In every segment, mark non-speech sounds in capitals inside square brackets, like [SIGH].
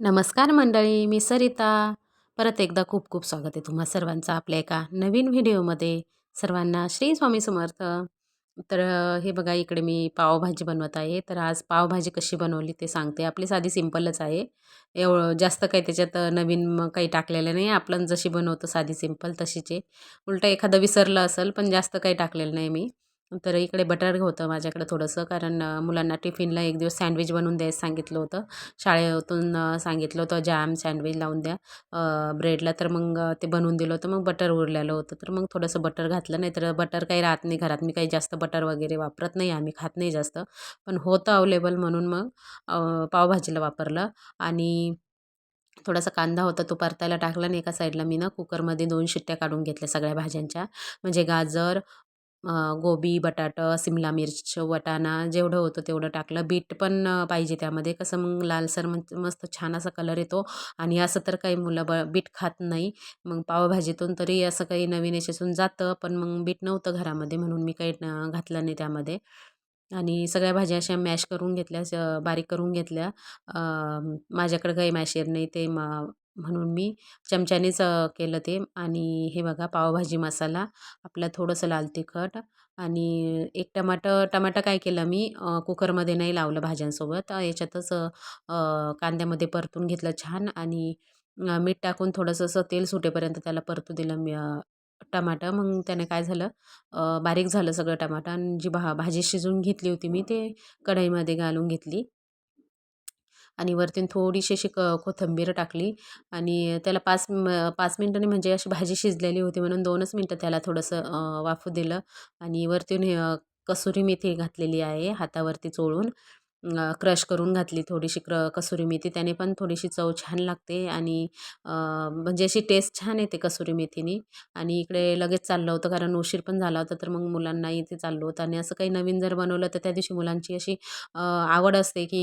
नमस्कार मंडळी मी सरिता. परत एकदा खूप खूप स्वागत आहे तुम्हा सर्वांचं आपल्या एका नवीन व्हिडिओमध्ये. सर्वांना श्री स्वामी समर्थ. तर हे बघा इकडे मी पावभाजी बनवत आहे. तर आज पावभाजी कशी बनवली ते सांगते. आपली साधी सिंपलच आहे. एवढं जास्त काही त्याच्यात नवीन मग काही टाकलेलं नाही. आपण जशी बनवतो साधी सिंपल तशीचे. उलटं एखादं विसरलं असेल पण जास्त काही टाकलेलं नाही मी. तर इकडे बटर होतं माझ्याकडे थोडंसं कारण मुलांना टिफिनला एक दिवस सँडविच बनवून द्यायचं सांगितलं होतं. शाळेतून सांगितलं होतं जॅम सँडविच लावून द्या. ब्रेडला तर मग ते बनवून दिलं होतं मग बटर उरलेलं होतं. तर मग थोडंसं बटर घातलं नाही तर बटर काही राहत नाही घरात. मी काही जास्त बटर वगैरे वापरत नाही आम्ही खात नाही जास्त. पण होतं अवेलेबल म्हणून मग पावभाजीला वापरलं. आणि थोडासा कांदा होता तो परतायला टाकला आणि एका साईडला मी ना कुकरमध्ये दोन शिट्ट्या काढून घेतल्या सगळ्या भाज्यांच्या. म्हणजे गाजर गोबी बटाटं सिमला मिर्च वटाणा जेवढं होतं तेवढं टाकलं. बीट पण पाहिजे त्यामध्ये. कसं मग लालसर मग मस्त छान असा कलर येतो. आणि असं तर काही मुलं ब बीट खात नाही. मग पावभाजीतून तरी असं काही नवीन याच्यातून जातं. पण मग बीट नव्हतं घरामध्ये म्हणून मी काही घातलं नाही त्यामध्ये. आणि सगळ्या भाज्या अशा मॅश करून घेतल्या स बारीक करून घेतल्या. माझ्याकडं काही मॅशेर नाही ते मग म्हणून मी चमच्यानेच केलं ते. आणि हे बघा पावभाजी मसाला आपला थोडंसं लाल तिखट आणि एक टमाटर टमाटर काय केलं मी कुकरमध्ये नाही लावलं भाज्यांसोबत. याच्यातच कांद्यामध्ये परतून घेतलं छान आणि मीठ टाकून थोडंसं असं तेल सुटेपर्यंत त्याला परतू दिलं मी टमाटर मग त्याने काय झालं बारीक झालं सगळं टमाटर आणि जी भा भाजी शिजवून घेतली होती मी ते कढईमध्ये घालून घेतली. आणि वरतून थोडीशी अशी क कोथिंबीर टाकली आणि त्याला पाच पाच मिनटांनी म्हणजे अशी भाजी शिजलेली होती म्हणून दोनच मिनटं त्याला थोडंसं वाफू दिलं आणि वरतून कसुरी मेथी घातलेली आहे हातावरती चोळून क्रश करून घातली थोडीशी क्र कसुरी मेथी. त्याने पण थोडीशी चव छान लागते आणि म्हणजे अशी टेस्ट छान येते कसुरी मेथीनी. आणि इकडे लगेच चाललं होतं कारण उशीर पण झाला होता तर मग मुलांना इथे चाललो होतं. आणि असं काही नवीन जर बनवलं तर त्या दिवशी मुलांची अशी आवड असते की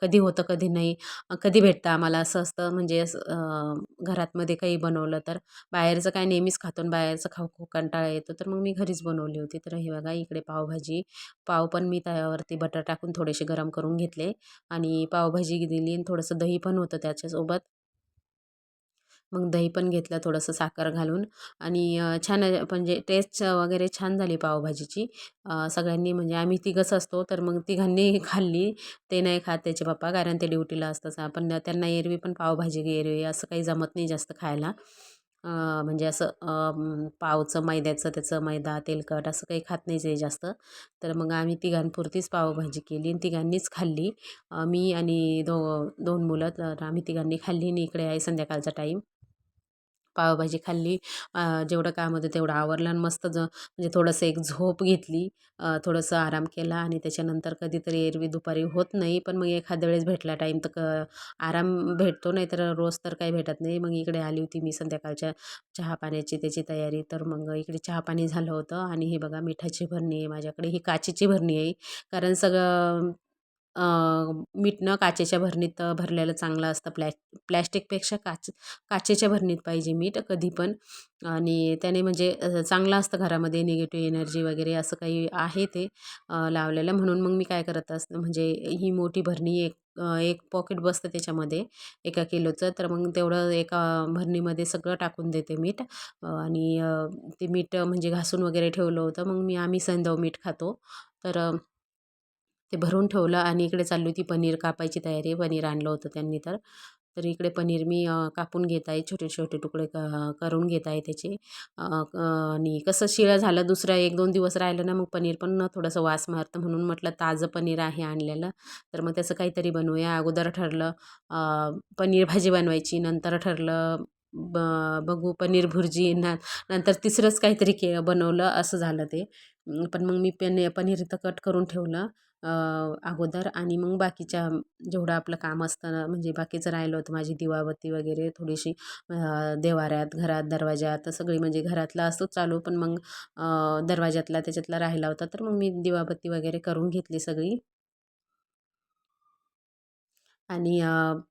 कधी होतं कधी नाही कधी भेटतं आम्हाला. असं असतं म्हणजे असं घरातमध्ये काही बनवलं तर. बाहेरचं काय नेहमीच खातो बाहेरचं खाऊ खूप कंटाळा येतो. तर मग मी घरीच बनवली होती. तर हे बघा इकडे पावभाजी. पाव पण मी त्यावरती बटर टाकून थोडेसे गरम करून करून घेतले आणि पावभाजी दिली आणि थोडंसं दही पण होतं त्याच्यासोबत. मग दही पण घेतलं थोडंसं साखर घालून आणि छान म्हणजे टेस्ट वगैरे छान झाली पावभाजीची. सगळ्यांनी म्हणजे आम्ही तिघंच असतो तर मग तिघांनी [LAUGHS] खाल्ली. ते नाही खात त्याचे पप्पा कारण ते ड्युटीला असतात. पण त्यांना एरवी पण पावभाजी एरवी असं काही जमत नाही जास्त खायला. म्हणजे असं पावचं मैद्याचं त्याचं मैदा तेलकट असं काही खात नाही ते जास्त. तर मग आम्ही तिघांपुरतीच पावभाजी केली आणि तिघांनीच खाल्ली. मी आणि दो दोन मुलं तर आम्ही तिघांनी खाल्ली आणि इकडे आहे संध्याकाळचा टाईम. पावभाजी खाल्ली. जेवढं काम होतं तेवढं आवरलं आणि मस्त ज म्हणजे थोडंसं एक झोप घेतली. थोडंसं आराम केला आणि त्याच्यानंतर कधीतरी एरवी दुपारी होत नाही. पण मग एखाद्या वेळेस भेटला टाईम तर क आराम भेटतो. नाही तर रोज तर काही भेटत नाही. मग इकडे आली होती मी संध्याकाळच्या चहा पाण्याची त्याची तयारी. तर मग इकडे चहा पाणी झालं होतं. आणि हे बघा मिठाची भरणी आहे माझ्याकडे. ही काचेची भरणी आहे. कारण सगळं अ, मीठ काचेच्या भरणीत भरलेलं चांगलं असतं. प्लॅ प्लॅस्टिकपेक्षा काच काचेच्या भरणीत पाहिजे मीठ कधी पण. आणि त्याने म्हणजे चांगलं असतं घरामध्ये निगेटिव्ह एनर्जी वगैरे असं काही आहे ते लावलेलं. म्हणून मग मी काय करत असते म्हणजे ही मोठी भरणी एक एक पॉकेट बसतं त्याच्यामध्ये एका किलोचं. तर मग तेवढं एका भरणीमध्ये सगळं टाकून देते मीठ. आणि ते मीठ म्हणजे घासून वगैरे ठेवलं होतं. मग मी आम्ही सैंधव मीठ खातो. तर ते भरून ठेवलं आणि इकडे चालली होती पनीर कापायची तयारी पनीर आणलं होतं त्यांनी तर. तर इकडे पनीर मी कापून घेत आहे छोटे छोटे तुकडे क करून घेत आहे त्याचे. आणि कसं शिळं झालं दुसरं एक दोन दिवस राहिलं ना मग पनीर पण ना थोडंसं वास मारतं म्हणून म्हटलं ताजं पनीर आहे आणलेलं. तर मग त्याचं काहीतरी बनवूया. अगोदर ठरलं पनीर भाजी बनवायची नंतर ठरलं ब बघू. पनीर भुर्जी न नंतर तिसरंच काहीतरी के बनवलं असं झालं ते. पण मग मी पेन पनीर इथं कट करून ठेवलं अगोदर. आणि मग बाकीच्या जेवढं आपलं काम असतं ना म्हणजे बाकीचं राहिलं होतं माझी दिवाबत्ती वगैरे थोडीशी देवाऱ्यात घरात दरवाज्यात सगळी म्हणजे घरातलं असतो चालू. पण मग दरवाज्यातला त्याच्यातला राहिला होता. तर मग मी दिवाबत्ती वगैरे करून घेतली सगळी. आणि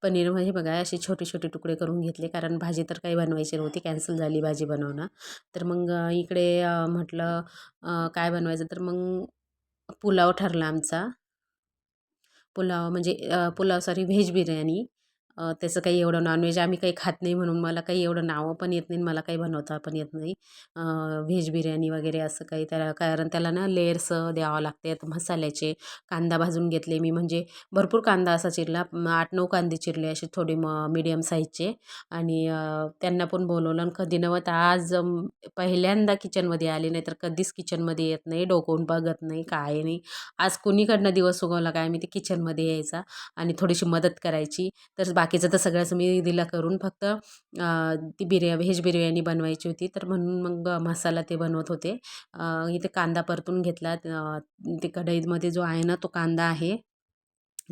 पनीर म्हणजे बघा असे छोटे छोटे तुकडे करून घेतले. कारण भाजी तर काही बनवायची नव्हती कॅन्सल झाली भाजी बनवणं. तर मग इकडे म्हटलं काय बनवायचं? तर मग पुलाव ठरला आमचा. पुलाव म्हणजे पुलाव सॉरी व्हेज बिर्याणी. त्याचं काही एवढं नॉनव्हेज आम्ही काही खात नाही म्हणून मला काही एवढं नावं पण येत नाही आणि मला काही बनवता पण येत नाही. व्हेज बिर्याणी वगैरे असं काही त्याला कारण त्याला ना लेयर्स द्यावं लागते मसाल्याचे कांदा भाजून घेतले मी. म्हणजे भरपूर कांदा असा चिरला आठ नऊ कांदे चिरले असे थोडे म मीडियम साईजचे आणि त्यांना पण बोलवलं आणि कधी नव्हत आज पहिल्यांदा किचनमध्ये आले नाही तर कधीच किचनमध्ये येत नाही डोकवून बघत नाही काय नाही. आज कुणीकडनं दिवस उगवला काय मी ते किचनमध्ये यायचा आणि थोडीशी मदत करायची. तर बाकीचं तर सगळ्याच मी दिला करून. फक्त ती बिर्या व्हेज बिर्याणी बनवायची होती. तर म्हणून मग मसाला ते बनवत होते. इथे कांदा परतून घेतला. ते कढईमध्ये जो आहे ना तो कांदा आहे.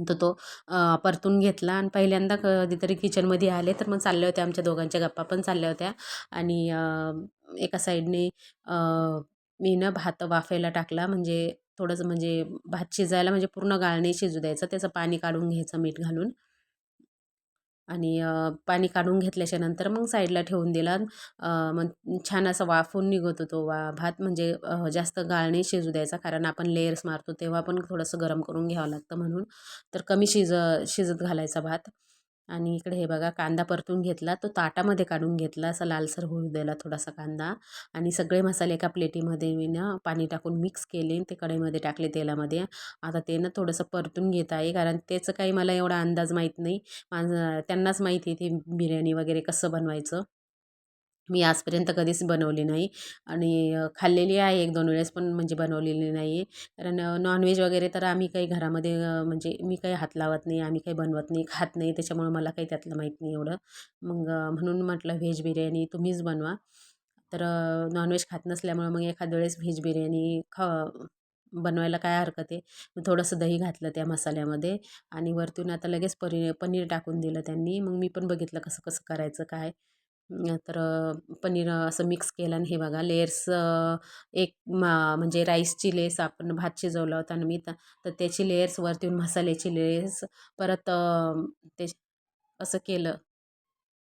तर तो परतून घेतला. आणि पहिल्यांदा कधीतरी किचनमध्ये आले. तर मग चालल्या होत्या आमच्या दोघांच्या गप्पा पण चालल्या होत्या. आणि एका साईडने मी ना भात वाफायला टाकला. म्हणजे थोडंसं म्हणजे भात शिजायला म्हणजे पूर्ण गाळणी शिजू द्यायचं. त्याचं पाणी काढून घ्यायचं मीठ घालून. आणि पाणी काढून घेतल्याच्या नंतर मग साईडला ठेवून दिला मग छान असा वाफून निघत होतो वा भात म्हणजे जास्त गाळ नाही शिजू द्यायचा कारण आपण लेयर्स मारतो तेव्हा पण थोडंसं गरम करून घ्यावं लागतं म्हणून. तर कमी शिज शिजत घालायचा भात. आणि इकडे हे बघा कांदा परतून घेतला तो ताटामध्ये काढून घेतला असा लालसर होऊ द्यायला थोडासा कांदा. आणि सगळे मसाले एका प्लेटीमध्ये मी ना पाणी टाकून मिक्स केले ते कढईमध्ये टाकले तेलामध्ये. आता ते ना थोडंसं परतून घेत आहे कारण त्याचं काही मला एवढा अंदाज माहीत नाही. माझं त्यांनाच माहिती आहे ती बिर्याणी वगैरे कसं बनवायचं. मी आजपर्यंत कधीच बनवली नाही. आणि खाल्लेली आहे एक दोन वेळेस पण म्हणजे बनवलेली नाही आहे. कारण नॉनव्हेज वगैरे तर आम्ही काही घरामध्ये म्हणजे मी काही हात लावत नाही आम्ही काही बनवत नाही खात नाही त्याच्यामुळं मला काही त्यातलं माहीत नाही एवढं. मग म्हणून म्हटलं व्हेज बिर्याणी तुम्हीच बनवा. तर नॉनव्हेज खात नसल्यामुळं मग एखाद्या वेळेस व्हेज बिर्याणी खा बनवायला काय हरकत आहे? मग थोडंसं दही घातलं त्या मसाल्यामध्ये आणि वरतून आता लगेच पनीर पनीर टाकून दिलं त्यांनी. मग मी पण बघितलं कसं कसं करायचं काय? तर पनीर असं मिक्स केलं आणि हे बघा लेयर्स एक मा म्हणजे राईसची लेस आपण भात शिजवला होता आणि मी तर तर त्याची लेयर्स वरती मसाल्याची लेयर्स परत ते असं केलं.